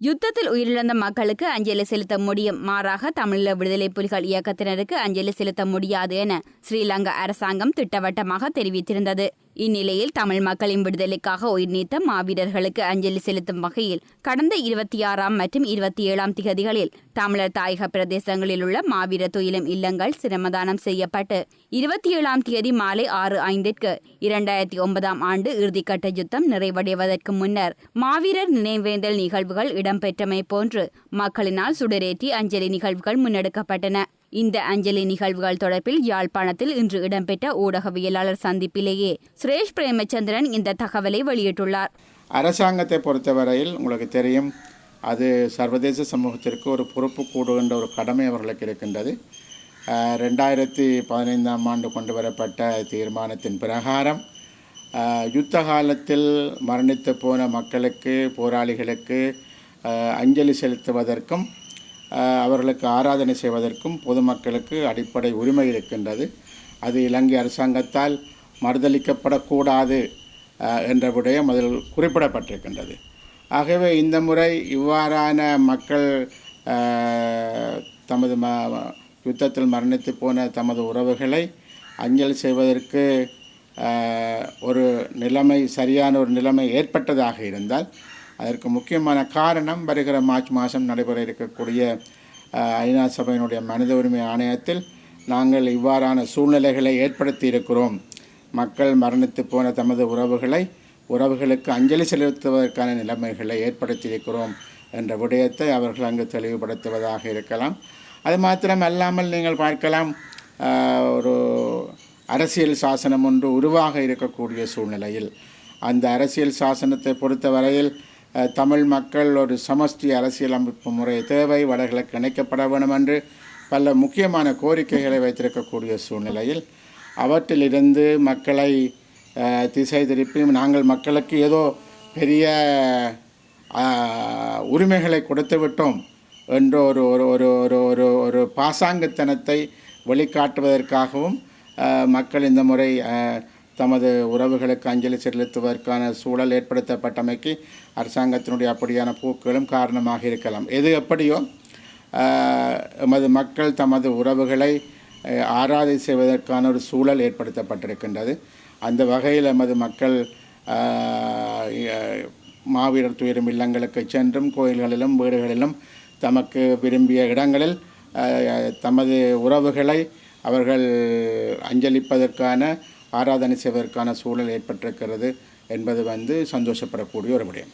யுத்தத்தில் உயிரிழந்த மக்களுக்கு அஞ்சலி செலுத்த முடியும். மாறாக தமிழீழ விடுதலை புலிகள் இயக்கத்தினருக்கு அஞ்சலி செலுத்த முடியாது என ஸ்ரீலங்கா அரசாங்கம் திட்டவட்டமாக தெரிவித்திருந்தது. இந்நிலையில் தமிழ் மக்களின் விடுதலைக்காக உயிர் நீத்த மாவீரர்களுக்கு அஞ்சலி செலுத்தும் வகையில் கடந்த இருபத்தி ஆறாம் மற்றும் இருபத்தி ஏழாம் திகதிகளில் தமிழர் தாயக பிரதேசங்களில் உள்ள மாவீர துயிலும் இல்லங்கள் சிரமதானம் செய்யப்பட்டு இருபத்தி ஏழாம் தேதி மாலை ஆறு ஐந்திற்கு இரண்டாயிரத்தி ஒன்பதாம் ஆண்டு இறுதிக்கட்ட யுத்தம் நிறைவடைவதற்கு முன்னர் மாவீரர் நினைவேந்தல் நிகழ்வுகள் இடம்பெற்றமை போன்று மக்களினால் சுடரேற்றி அஞ்சலி நிகழ்வுகள் முன்னெடுக்கப்பட்டன. இந்த அஞ்சலி நிகழ்வுகள் தொடர்பில் யாழ்ப்பாணத்தில் இன்று இடம்பெற்ற ஊடகவியலாளர் சந்திப்பிலேயே சுரேஷ் பிரேமச்சந்திரன் இந்த தகவலை வெளியிட்டுள்ளார். அரசாங்கத்தை பொறுத்தவரையில் உங்களுக்கு தெரியும் அது சர்வதேச சமூகத்திற்கு ஒரு பொறுப்பு கூடுகின்ற ஒரு கடமை அவர்களுக்கு இருக்கின்றது. ரெண்டாயிரத்தி பதினைந்தாம் ஆண்டு கொண்டு வரப்பட்ட தீர்மானத்தின் பிரகாரம் யுத்த காலத்தில் மரணித்து போன மக்களுக்கு போராளிகளுக்கு அஞ்சலி செலுத்துவதற்கும் அவர்களுக்கு ஆராதனை செய்வதற்கும் பொதுமக்களுக்கு அடிப்படை உரிமை இருக்கின்றது. அது இலங்கை அரசாங்கத்தால் மறுதளிக்கப்படக்கூடாது என்ற விடயம் அதில் குறிப்பிடப்பட்டிருக்கின்றது. ஆகவே இந்த முறை இவ்வாறான மக்கள் தமது ம யுத்தத்தில் மரணித்து போன தமது உறவுகளை அஞ்சல் செய்வதற்கு ஒரு நிலைமை சரியான ஒரு நிலைமை ஏற்பட்டதாக இருந்தால் அதற்கு முக்கியமான காரணம் வருகிற மார்ச் மாதம் நடைபெற இருக்கக்கூடிய ஐநா சபையினுடைய மனித உரிமை ஆணையத்தில் நாங்கள் இவ்வாறான சூழ்நிலைகளை ஏற்படுத்தி இருக்கிறோம். மக்கள் மரணித்து போன தமது உறவுகளை உறவுகளுக்கு அஞ்சலி செலுத்துவதற்கான நிலைமைகளை ஏற்படுத்தியிருக்கிறோம் என்ற விடயத்தை அவர்கள் அங்கு தெளிவுபடுத்துவதாக இருக்கலாம். அது மாத்திரம் அல்லாமல் நீங்கள் பார்க்கலாம் ஒரு அரசியல் சாசனம் ஒன்று உருவாக இருக்கக்கூடிய சூழ்நிலையில். அந்த அரசியல் சாசனத்தை பொறுத்தவரையில் தமிழ் மக்கள் ஒரு சமஷ்டி அரசியலமைப்பு முறை தேவை வடகிழக்கு இணைக்கப்பட வேண்டும் என்று பல முக்கியமான கோரிக்கைகளை வைத்திருக்கக்கூடிய சூழ்நிலையில் அவற்றிலிருந்து மக்களை திசை திருப்பி நாங்கள் மக்களுக்கு ஏதோ பெரிய உரிமைகளை கொடுத்து விட்டோம் என்ற ஒரு ஒரு ஒரு ஒரு ஒரு ஒரு பாசாங்குத்தனத்தை வெளிக்காட்டுவதற்காகவும் மக்கள் இந்த முறை தமது உறவுகளுக்கு அஞ்சலி செலுத்துவதற்கான சூழல் ஏற்படுத்தப்பட்டமைக்கு அரசாங்கத்தினுடைய அப்படியான போக்குகளும் காரணமாக இருக்கலாம். எது எப்படியோ எமது மக்கள் தமது உறவுகளை ஆராதை செய்வதற்கான ஒரு சூழல் ஏற்படுத்தப்பட்டிருக்கின்றது. அந்த வகையில் எமது மக்கள் மாவீரர் துயரும் இல்லங்களுக்கு சென்றும் கோயில்களிலும் வீடுகளிலும் தமக்கு விரும்பிய இடங்களில் தமது உறவுகளை அவர்கள் அஞ்சலிப்பதற்கான ஆராதனை செய்வதற்கான சூழல் ஏற்பட்டிருக்கிறது என்பது வந்து சந்தோஷப்படக்கூடிய ஒரு விடயம்.